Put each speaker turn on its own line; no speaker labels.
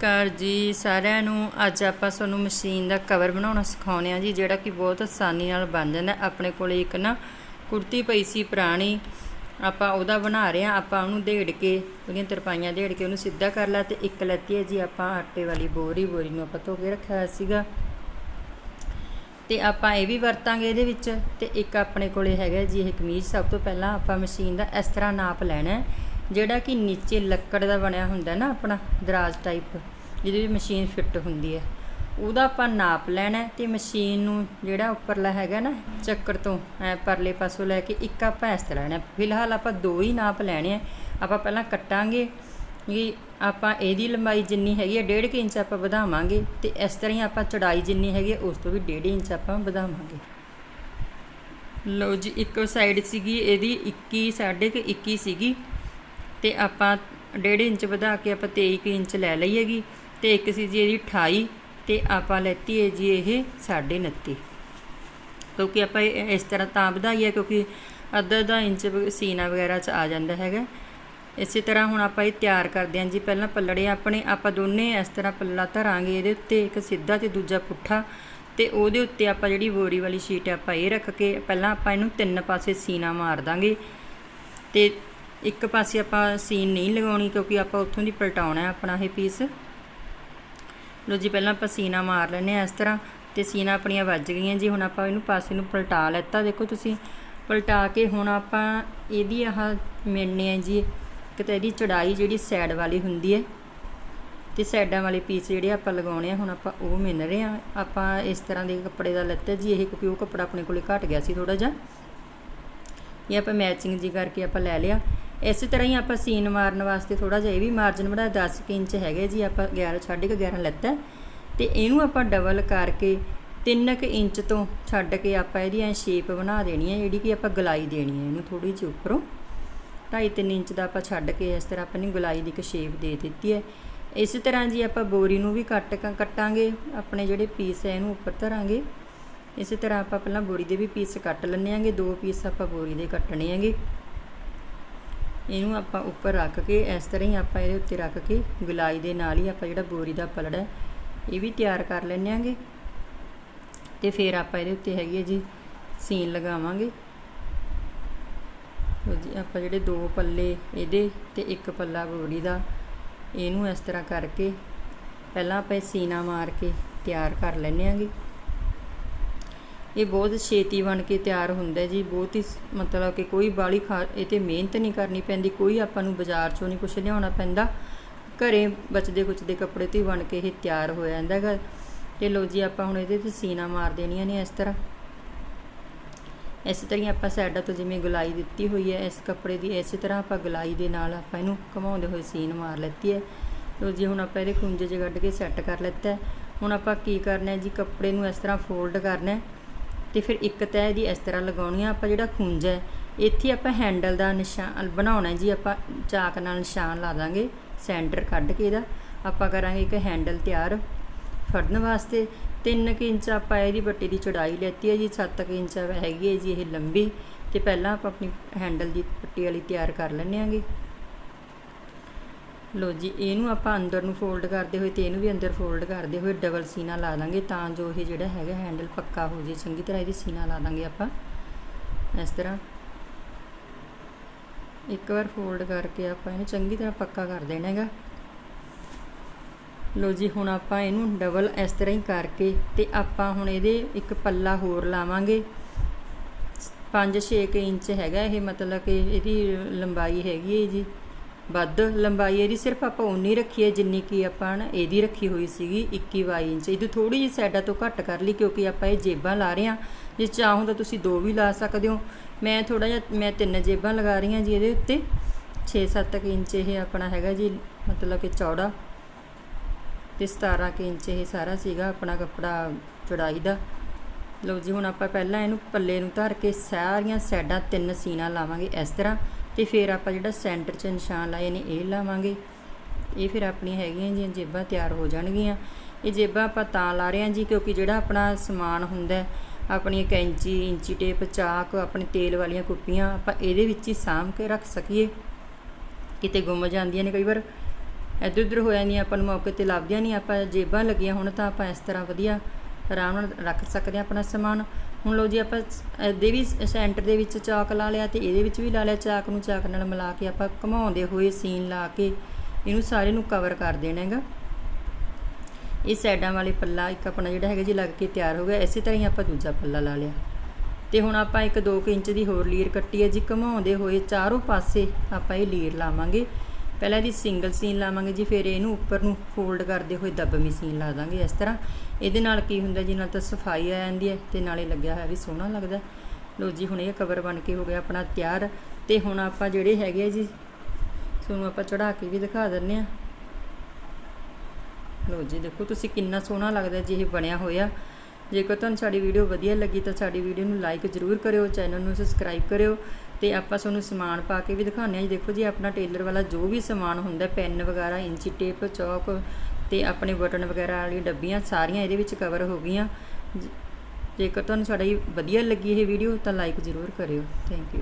ਕਾਰ ਜੀ, ਸਾਰਿਆਂ ਨੂੰ ਅੱਜ ਆਪਾਂ ਤੁਹਾਨੂੰ ਮਸ਼ੀਨ ਦਾ ਕਵਰ ਬਣਾਉਣਾ ਸਿਖਾਉਂਦੇ ਆ ਜੀ, ਜਿਹੜਾ ਕਿ ਬਹੁਤ ਆਸਾਨੀ ਨਾਲ ਬਣ ਜਾਂਦਾ। ਆਪਣੇ ਕੋਲ ਇੱਕ ਨਾ ਕੁੜਤੀ ਪਈ ਸੀ ਪੁਰਾਣੀ, ਆਪਾਂ ਉਹਦਾ ਬਣਾ ਰਹੇ ਆ ਆਪਾਂ ਉਹਨੂੰ ਢੇੜ ਕੇ, ਉਹਦੀਆਂ ਤਰਪਾਈਆਂ ਢੇੜ ਕੇ ਉਹਨੂੰ ਸਿੱਧਾ ਕਰ ਲਿਆ ਤੇ ਇੱਕ ਲੈਤੀ ਹੈ ਜੀ, ਆਪਾਂ ਆਟੇ ਵਾਲੀ ਬੋਰੀ ਬੋਰੀ ਨੂੰ ਆਪਾਂ ਧੋ ਕੇ ਰੱਖਿਆ ਸੀਗਾ। ਤੇ ਆਪਾਂ ਇਹ ਵੀ ਵਰਤਾਂਗੇ ਇਹਦੇ ਵਿੱਚ ਤੇ ਇੱਕ ਆਪਣੇ ਕੋਲੇ ਹੈਗਾ ਜੀ, ਇਹ ਕਮੀਜ਼। ਸਭ ਤੋਂ ਪਹਿਲਾਂ ਆਪਾਂ ਮਸ਼ੀਨ ਦਾ ਇਸ ਤਰ੍ਹਾਂ ਨਾਪ ਲੈਣਾ ਹੈ। ਜਿਹੜਾ ਕਿ ਨੀਚੇ ਲੱਕੜ ਦਾ ਬਣਿਆ ਹੁੰਦਾ ਨਾ ਆਪਣਾ, ਦਰਾਜ ਟਾਈਪ ਜਿਹਦੇ ਵਿੱਚ ਮਸ਼ੀਨ ਫਿੱਟ ਹੁੰਦੀ ਹੈ। ਉਹਦਾ ਆਪਾਂ ਨਾਪ ਲੈਣਾ ਹੈ ਤੇ ਮਸ਼ੀਨ ਨੂੰ ਜਿਹੜਾ ਉੱਪਰਲਾ ਹੈਗਾ ਨਾ, ਚੱਕਰ ਤੋਂ, ਐ ਪਰਲੇ ਪਾਸੋਂ ਲੈ ਕੇ ਇੱਕ ਆਪਾਂ ਇਸ ਤਰ੍ਹਾਂ ਲੈਣਾ ਫਿਲਹਾਲ ਆਪਾਂ ਦੋ ਹੀ ਨਾਪ ਲੈਣੇ ਆ ਆਪਾਂ ਪਹਿਲਾਂ ਕੱਟਾਂਗੇ ਵੀ ਆਪਾਂ ਇਹਦੀ ਲੰਬਾਈ ਜਿੰਨੀ ਹੈਗੀ ਹੈ 1.5 ਇੰਚ ਆਪਾਂ ਵਧਾਵਾਂਗੇ ਤੇ ਇਸ ਤਰ੍ਹਾਂ ਹੀ ਆਪਾਂ ਚੜਾਈ ਜਿੰਨੀ ਹੈਗੀ ਹੈ, ਉਸ ਤੋਂ ਵੀ 1.5 ਇੰਚ ਆਪਾਂ ਵਧਾਵਾਂਗੇ। ਲਓ ਜੀ, ਇੱਕ ਸਾਈਡ ਸੀਗੀ, ਇਹਦੀ 21 ਸਾਢੇ ਕੁ 21 ਸੀਗੀ। ਤੇ ਆਪਾਂ 1.5 ਇੰਚ ਵਧਾ ਕੇ ਆਪਾਂ 23 ਕੁ ਇੰਚ ਲੈ ਲਈ ਹੈਗੀ ਤੇ ਇੱਕ ਸੀ ਜੀ ਇਹਦੀ 28 ਤੇ ਆਪਾਂ ਲੈਤੀ ਹੈ ਜੀ ਇਹ 29.5 ਕਿਉਂਕਿ ਆਪਾਂ ਇਹ ਇਸ ਤਰ੍ਹਾਂ ਤਾਂ ਵਧਾਈ ਹੈ ਕਿਉਂਕਿ ਅੱਧਾ ਅੱਧਾ ਇੰਚ ਸੀਨਾ ਵਗੈਰਾ ਚ ਆ ਜਾਂਦਾ ਹੈਗਾ। ਇਸੇ ਤਰ੍ਹਾਂ ਹੁਣ ਆਪਾਂ ਇਹ ਤਿਆਰ ਕਰਦੇ ਹਾਂ ਜੀ, ਪਹਿਲਾਂ ਪੱਲੜੇ ਆਪਣੇ ਆਪਾਂ ਦੋਨੇ ਇਸ ਤਰ੍ਹਾਂ ਪੱਲੜਾ ਧਰਾਂਗੇ ਇਹਦੇ ਉੱਤੇ ਇੱਕ ਸਿੱਧਾ ਤੇ ਦੂਜਾ ਪੁੱਠਾ ਤੇ ਉਹਦੇ ਉੱਤੇ ਆਪਾਂ ਜਿਹੜੀ ਬੋਰੀ ਵਾਲੀ ਸ਼ੀਟ ਹੈ ਆਪਾਂ ਇਹ ਰੱਖ ਕੇ ਪਹਿਲਾਂ ਆਪਾਂ ਇਹਨੂੰ ਤਿੰਨ ਪਾਸੇ ਸੀਨਾ ਮਾਰ ਦਾਂਗੇ ਤੇ ਇੱਕ ਪਾਸੇ ਆਪਾਂ ਸੀਨ ਨਹੀਂ ਲਗਾਉਣੀ ਕਿਉਂਕਿ ਆਪਾਂ ਉੱਥੋਂ ਦੀ ਪਲਟਾਉਣਾ ਹੈ ਆਪਣਾ ਇਹ ਪੀਸ ਲੋ ਜੀ, ਪਹਿਲਾਂ ਆਪਾਂ ਸੀਨਾ ਮਾਰ ਲੈਨੇ ਆ ਇਸ ਤਰ੍ਹਾਂ ਤੇ ਸੀਨਾ ਆਪਣੀਆਂ ਵੱਜ ਗਈਆਂ ਜੀ, ਹੁਣ ਆਪਾਂ ਇਹਨੂੰ ਪਾਸੇ ਨੂੰ ਪਲਟਾ ਲੈਤਾ। ਦੇਖੋ ਤੁਸੀਂ, ਪਲਟਾ ਕੇ ਹੁਣ ਆਪਾਂ ਇਹਦੀ ਆਹ ਮਿਣਨੇ ਆ ਜੀ ਕਿਤੇ ਇਹਦੀ ਚੜਾਈ ਜਿਹੜੀ ਸਾਈਡ ਵਾਲੀ ਹੁੰਦੀ ਹੈ ਤੇ ਸਾਈਡਾਂ ਵਾਲੇ ਪੀਸ ਜਿਹੜੇ ਆਪਾਂ ਲਗਾਉਣੇ ਆ, ਹੁਣ ਆਪਾਂ ਉਹ ਮਿਣ ਰਹੇ ਆ ਆਪਾਂ ਇਸ ਤਰ੍ਹਾਂ ਦੇ ਕੱਪੜੇ ਦਾ ਲੱਤਾ ਜੀ, ਇਹ ਕਿਉਂਕਿ ਉਹ ਕੱਪੜਾ ਆਪਣੇ ਕੋਲੇ ਘਟ ਗਿਆ ਸੀ ਥੋੜਾ ਜਿਹਾ। ਇਹ ਆਪਾਂ ਮੈਚਿੰਗ ਜੀ ਕਰਕੇ ਆਪਾਂ ਲੈ ਲਿਆ। ਇਸੇ ਤਰ੍ਹਾਂ ਹੀ ਆਪਾਂ ਸੀਨ ਮਾਰਨ ਵਾਸਤੇ ਥੋੜਾ ਜਿਹਾ ਇਹ ਵੀ ਮਾਰਜਨ ਵਧਾਇਆ 10 ਕੁ ਇੰਚ ਹੈਗੇ ਜੀ, ਆਪਾਂ 11 ਛੱਡ ਕੇ 11 ਲੱਤਾ। ਹੈ। ਤੇ ਇਹਨੂੰ ਆਪਾਂ ਡਬਲ ਕਰਕੇ 3 ਕੁ ਇੰਚ ਤੋਂ ਛੱਡ ਕੇ ਆਪਾਂ ਇਹਦੀ ਐ ਸ਼ੇਪ ਬਣਾ ਦੇਣੀ ਹੈ, ਜਿਹੜੀ ਕਿ ਆਪਾਂ ਗਲਾਈ ਦੇਣੀ ਹੈ ਇਹਨੂੰ ਥੋੜੀ ਜਿਹੀ ਉੱਪਰੋਂ। 2.5 ਇੰਚ ਦਾ ਆਪਾਂ ਛੱਡ ਕੇ ਇਸ ਤਰ੍ਹਾਂ ਆਪਾਂ ਨੇ ਗਲਾਈ ਦੀ ਇੱਕ ਸ਼ੇਪ ਦੇ ਦਿੱਤੀ ਹੈ। ਇਸੇ ਤਰ੍ਹਾਂ ਜੀ ਆਪਾਂ ਬੋਰੀ ਨੂੰ ਵੀ ਕੱਟ ਕ- ਕੱਟਾਂਗੇ, ਆਪਣੇ ਜਿਹੜੇ ਪੀਸ ਹੈ ਇਹਨੂੰ ਉੱਪਰ ਧਰਾਂਗੇ। ਇਸੇ ਤਰ੍ਹਾਂ ਆਪਾਂ ਪਹਿਲਾਂ ਬੋਰੀ ਦੇ ਵੀ ਪੀਸ ਕੱਟ ਲੈਣੇ ਆਂਗੇ ਦੋ ਪੀਸ ਆਪਾਂ ਬੋਰੀ ਦੇ ਕੱਟਣੇ ਆਂਗੇ ਇਹਨੂੰ ਆਪਾਂ ਉੱਪਰ ਰੱਖ ਕੇ ਇਸ ਤਰ੍ਹਾਂ ਹੀ ਆਪਾਂ ਇਹਦੇ ਉੱਤੇ ਰੱਖ ਕੇ ਗਲਾਈ ਦੇ ਨਾਲ ਹੀ ਆਪਾਂ ਜਿਹੜਾ ਬੋਰੀ ਦਾ ਪਲੜਾ ਹੈ, ਇਹ ਵੀ ਤਿਆਰ ਕਰ ਲੈਣੇ ਆਂਗੇ ਤੇ ਫਿਰ ਆਪਾਂ ਇਹਦੇ ਉੱਤੇ ਹੈਗੀ ਹੈ ਜੀ ਸੀਨ ਲਗਾਵਾਂਗੇ। ਲਓ ਜੀ ਆਪਾਂ ਜਿਹੜੇ ਦੋ ਪੱਲੇ ਇਹਦੇ ਤੇ ਇੱਕ ਪੱਲਾ ਬੋਰੀ ਦਾ ਇਹਨੂੰ ਇਸ ਤਰ੍ਹਾਂ ਕਰਕੇ ਪਹਿਲਾਂ ਆਪਾਂ ਇਹ ਸੀਨਾ ਮਾਰ ਕੇ ਤਿਆਰ ਕਰ ਲੈਣੇ ਆਂਗੇ ਇਹ ਬਹੁਤ ਛੇਤੀ ਬਣ ਕੇ ਤਿਆਰ ਹੁੰਦਾ ਜੀ, ਬਹੁਤ ਹੀ ਮਤਲਬ ਕਿ ਕੋਈ ਬਾਲੀ ਖਾ, ਇਹ ਤੇ ਮਿਹਨਤ ਨਹੀਂ ਕਰਨੀ ਪੈਂਦੀ, ਕੋਈ ਆਪਾਂ ਨੂੰ ਬਾਜ਼ਾਰ ਚੋਂ ਨਹੀਂ ਕੁਝ ਲਿਆਉਣਾ ਪੈਂਦਾ। ਘਰੇ ਬਚਦੇ ਕੁਚਦੇ ਕੱਪੜੇ ਤੋਂ ਹੀ ਬਣ ਕੇ ਇਹ ਤਿਆਰ ਹੋ ਜਾਂਦਾ ਹੈਗਾ। ਤੇ ਲੋ ਜੀ, ਆਪਾਂ ਹੁਣ ਇਹਦੇ ਤੇ ਸੀਨਾ ਮਾਰ ਦੇਣੀਆਂ ਨੇ ਇਸ ਤਰ੍ਹਾਂ। ਇਸ ਤਰ੍ਹਾਂ ਹੀ ਆਪਾਂ ਸਾਈਡਾਂ ਤੋਂ ਜਿਵੇਂ ਗੁਲਾਈ ਦਿੱਤੀ ਹੋਈ ਹੈ, ਇਸ ਕੱਪੜੇ ਦੀ, ਇਸੇ ਤਰ੍ਹਾਂ ਆਪਾਂ ਗੁਲਾਈ ਦੇ ਨਾਲ ਆਪਾਂ ਇਹਨੂੰ ਘੁਮਾਉਂਦੇ ਹੋਏ ਸੀਨ ਮਾਰ ਲੈਤੀ ਹੈ। ਲੋ ਜੀ, ਹੁਣ ਆਪਾਂ ਇਹਦੇ ਖੁੰਝੇ 'ਚ ਕੱਢ ਕੇ ਸੈੱਟ ਕਰ ਲੈਤਾ ਹੁਣ ਆਪਾਂ ਕੀ ਕਰਨਾ ਹੈ ਜੀ, ਕੱਪੜੇ ਨੂੰ ਇਸ ਤਰ੍ਹਾਂ ਫੋਲਡ ਕਰਨਾ ਹੈ। ਤੇ ਫਿਰ ਇੱਕ ਤਹਿ ਦੀ ਇਸ ਤਰ੍ਹਾਂ ਲਗਾਉਣੀ ਆ, ਆਪਾਂ ਜਿਹੜਾ ਖੁੰਝ ਹੈ, ਇੱਥੇ ਆਪਾਂ ਹੈਂਡਲ ਦਾ ਨਿਸ਼ਾਨ ਬਣਾਉਣਾ ਜੀ, ਆਪਾਂ ਚਾਕ ਨਾਲ ਨਿਸ਼ਾਨ ਲਾ ਦਾਂਗੇ ਸੈਂਟਰ ਕੱਢ ਕੇ ਇਹਦਾ। ਆਪਾਂ ਕਰਾਂਗੇ ਇੱਕ ਹੈਂਡਲ ਤਿਆਰ ਫੜਨ ਵਾਸਤੇ। 3 ਇੰਚ ਆਪਾਂ ਇਹਦੀ ਬੱਟੀ ਦੀ ਚੌੜਾਈ ਲੈਤੀ ਹੈ ਜੀ 7 ਇੰਚ ਹੈਗੀ ਹੈ ਜੀ, ਇਹ ਲੰਬੀ। ਤੇ ਪਹਿਲਾਂ ਆਪਾਂ ਆਪਣੀ ਹੈਂਡਲ ਦੀ ਪੱਟੀ ਵਾਲੀ ਤਿਆਰ ਕਰ ਲੈਣੇ ਆਂਗੇ। ਲੋ ਜੀ, ਇਹਨੂੰ ਆਪਾਂ ਅੰਦਰ ਨੂੰ ਫੋਲਡ ਕਰਦੇ ਹੋਏ ਤੇ ਇਹਨੂੰ ਵੀ ਅੰਦਰ ਫੋਲਡ ਕਰਦੇ ਹੋਏ ਡਬਲ ਸੀਨਾ ਲਾ ਦਾਂਗੇ ਤਾਂ ਜੋ ਇਹ ਜਿਹੜਾ ਹੈਗਾ ਹੈਂਡਲ ਪੱਕਾ ਹੋ ਜੇ ਚੰਗੀ ਤਰ੍ਹਾਂ ਇਹਦੀ ਸੀਨਾ ਲਾ ਦਾਂਗੇ ਆਪਾਂ। ਇਸ ਤਰ੍ਹਾਂ ਇੱਕ ਵਾਰ ਫੋਲਡ ਕਰਕੇ ਆਪਾਂ ਇਹਨੂੰ ਚੰਗੀ ਤਰ੍ਹਾਂ ਪੱਕਾ ਕਰ ਦੇਣਾ ਹੈਗਾ। ਲੋ ਜੀ, ਹੁਣ ਆਪਾਂ ਇਹਨੂੰ ਡਬਲ ਇਸ ਤਰ੍ਹਾਂ ਹੀ ਕਰਕੇ ਤੇ ਆਪਾਂ ਹੁਣ ਇਹਦੇ ਇੱਕ ਪੱਲਾ ਹੋਰ ਲਾਵਾਂਗੇ। 5-6 ਇੰਚ ਹੈਗਾ ਇਹ, ਮਤਲਬ ਕਿ ਇਹਦੀ ਲੰਬਾਈ ਹੈਗੀ ਹੈ ਜੀ। ਵੱਧ ਲੰਬਾਈ ਇਹਦੀ ਸਿਰਫ ਆਪਾਂ ਉਨੀ ਰੱਖੀ ਹੈ ਜਿੰਨੀ ਕਿ ਆਪਾਂ ਨਾ ਇਹਦੀ ਰੱਖੀ ਹੋਈ ਸੀਗੀ 21 22 ਇੰਚ। ਇਹਦੀ ਥੋੜੀ ਜਿਹੀ ਸਾਈਡਾਂ ਤੋਂ ਘੱਟ ਕਰ ਲਈ ਕਿਉਂਕਿ ਆਪਾਂ ਇਹ ਜੇਬਾਂ ਲਾ ਰਹੇ ਹਾਂ। ਜੇ ਚਾਹੋ ਤਾਂ ਤੁਸੀਂ ਦੋ ਵੀ ਲਾ ਸਕਦੇ ਹੋ। ਮੈਂ ਥੋੜਾ ਜਿਹਾ, ਮੈਂ ਤਿੰਨ ਜੇਬਾਂ ਲਗਾ ਰਹੀ ਹਾਂ ਜੀ ਇਹਦੇ ਉੱਤੇ। 6-7 ਇੰਚ ਇਹ ਆਪਣਾ ਹੈਗਾ ਜੀ, ਮਤਲਬ ਕਿ ਚੌੜਾ। ਤੇ 17 ਕੁ ਇੰਚ ਇਹ ਸਾਰਾ ਸੀਗਾ ਆਪਣਾ ਕੱਪੜਾ ਚੌੜਾਈ ਦਾ। ਲਓ ਜੀ, ਹੁਣ ਆਪਾਂ ਪਹਿਲਾਂ ਇਹਨੂੰ ਪੱਲੇ ਨੂੰ ਧਰ ਕੇ ਸਾਰੀਆਂ ਸਾਈਡਾਂ ਤਿੰਨ ਸੀਨਾ ਲਾਵਾਂਗੇ ਇਸ ਤਰ੍ਹਾਂ। ਤੇ ਫਿਰ ਆਪਾਂ ਜਿਹੜਾ ਸੈਂਟਰ 'ਚ ਨਿਸ਼ਾਨ ਲਾਏ ਨੇ, ਇਹ ਲਾਵਾਂਗੇ। ਇਹ ਫਿਰ ਆਪਣੀਆਂ ਹੈਗੀਆਂ ਜੀ ਜੇਬਾਂ ਤਿਆਰ ਹੋ ਜਾਣਗੀਆਂ। ਇਹ ਜੇਬਾਂ ਆਪਾਂ ਤਾਂ ਲਾ ਰਹੇ ਹਾਂ ਜੀ, ਕਿਉਂਕਿ ਜਿਹੜਾ ਆਪਣਾ ਸਮਾਨ ਹੁੰਦਾ ਆਪਣੀ ਕੈਂਚੀ ਇੰਚੀ ਟੇਪ, ਚਾਕ, ਆਪਣੇ ਤੇਲ ਵਾਲੀਆਂ ਕੁੱਪੀਆਂ, ਆਪਾਂ ਇਹਦੇ ਵਿੱਚ ਹੀ ਸਾਂਭ ਕੇ ਰੱਖ ਸਕੀਏ। ਕਿਤੇ ਗੁੰਮ ਜਾਂਦੀਆਂ ਨੇ ਕਈ ਵਾਰ। ਇੱਧਰ ਉੱਧਰ ਹੋ ਜਾਂਦੀਆਂ, ਆਪਾਂ ਨੂੰ ਮੌਕੇ ਤੇ ਲੱਭਦੀਆਂ ਨਹੀਂ। ਆਪਾਂ ਜੇਬਾਂ ਲੱਗੀਆਂ ਹੁਣ ਤਾਂ ਆਪਾਂ ਇਸ ਤਰ੍ਹਾਂ ਵਧੀਆ ਆਰਾਮ ਨਾਲ ਰੱਖ ਸਕਦੇ ਹਾਂ ਆਪਣਾ ਸਮਾਨ। ਹੁਣ ਲਓ ਜੀ ਆਪਾਂ ਇਹਦੇ ਵੀ ਸੈਂਟਰ ਦੇ ਵਿੱਚ ਚਾਕ ਲਾ ਲਿਆ ਤੇ ਇਹਦੇ ਵਿੱਚ ਵੀ ਲਾ ਲਿਆ, ਚਾਕ ਨੂੰ ਚਾਕ ਨਾਲ ਮਿਲਾ ਕੇ ਆਪਾਂ ਘੁਮਾਉਂਦੇ ਹੋਏ ਸੀਨ ਲਾ ਕੇ ਇਹਨੂੰ ਸਾਰੇ ਨੂੰ ਕਵਰ ਕਰ ਦੇਣਾ ਹੈਗਾ। ਇਹ ਸਾਈਡਾਂ ਵਾਲੇ ਪੱਲਾ ਇੱਕ ਆਪਣਾ ਜਿਹੜਾ ਹੈਗਾ ਜੀ ਲੱਗ ਕੇ ਤਿਆਰ ਹੋ ਗਿਆ, ਇਸੇ ਤਰ੍ਹਾਂ ਹੀ ਆਪਾਂ ਦੂਜਾ ਪੱਲਾ ਲਾ ਲਿਆ। ਤੇ ਹੁਣ ਆਪਾਂ ਇੱਕ 2 ਇੰਚ ਦੀ ਹੋਰ ਲੀਰ ਕੱਟੀ ਹੈ ਜੀ, ਘੁਮਾਉਂਦੇ ਹੋਏ ਚਾਰੋਂ ਪਾਸੇ ਆਪਾਂ ਇਹ ਲੀਰ ਲਾਵਾਂਗੇ। ਪਹਿਲਾਂ ਇਹਦੀ ਸਿੰਗਲ ਸੀਨ ਲਾਵਾਂਗੇ ਜੀ, ਫਿਰ ਇਹਨੂੰ ਉੱਪਰ ਨੂੰ ਫੋਲਡ ਕਰਦੇ ਹੋਏ ਦਬਵੀਂ ਸੀਨ ਲਾ ਦਾਂਗੇ ਇਸ ਤਰ੍ਹਾਂ। ਇਹਦੇ ਨਾਲ ਕੀ ਹੁੰਦਾ ਜੀ, ਨਾਲ ਤਾਂ ਸਫ਼ਾਈ ਆ ਜਾਂਦੀ ਹੈ ਤੇ ਨਾਲੇ ਲੱਗਿਆ ਹੋਇਆ ਵੀ ਸੋਹਣਾ ਲੱਗਦਾ। ਲੋ ਜੀ, ਹੁਣ ਇਹ ਕਵਰ ਬਣ ਕੇ ਹੋ ਗਿਆ ਆਪਣਾ ਤਿਆਰ ਤੇ ਹੁਣ ਆਪਾਂ ਜਿਹੜੇ ਹੈਗੇ ਆ ਜੀ, ਤੁਹਾਨੂੰ ਆਪਾਂ ਚੜਾ ਕੇ ਵੀ ਦਿਖਾ ਦਿੰਨੇ ਆ ਲੋ ਜੀ, ਦੇਖੋ ਤੁਸੀਂ ਕਿੰਨਾ ਸੋਹਣਾ ਲੱਗਦਾ ਜੇ, ਇਹ ਬਣਿਆ ਹੋਇਆ। ਜੇਕਰ ਤੁਹਾਨੂੰ ਸਾਡੀ ਵੀਡੀਓ ਵਧੀਆ ਲੱਗੀ ਤਾਂ ਸਾਡੀ ਵੀਡੀਓ ਨੂੰ ਲਾਈਕ ਜ਼ਰੂਰ ਕਰਿਓ ਚੈਨਲ ਨੂੰ ਸਬਸਕ੍ਰਾਈਬ ਕਰਿਓ। ਤੇ ਆਪਾਂ ਤੁਹਾਨੂੰ ਸਮਾਨ ਪਾ ਕੇ ਵੀ ਦਿਖਾਉਂਦੇ ਹਾਂ ਜੀ। ਦੇਖੋ ਜੀ, ਆਪਣਾ ਟੇਲਰ ਵਾਲਾ ਜੋ ਵੀ ਸਮਾਨ ਹੁੰਦਾ ਪੈਨ ਵਗੈਰਾ, ਇੰਚੀ ਟੇਪ, ਚੌਕ ਤੇ ਆਪਣੇ ਬਟਨ ਵਗੈਰਾ ਵਾਲੀ ਡੱਬੀਆਂ ਸਾਰੀਆਂ ਇਹਦੇ ਵਿੱਚ ਕਵਰ ਹੋ ਗਈਆਂ। ਜ- ਜੇਕਰ ਤੁਹਾਨੂੰ ਸਾਡੀ ਵਧੀਆ ਲੱਗੀ ਇਹ ਵੀਡੀਓ ਤਾਂ ਲਾਈਕ ਜ਼ਰੂਰ ਕਰਿਓ। Thank you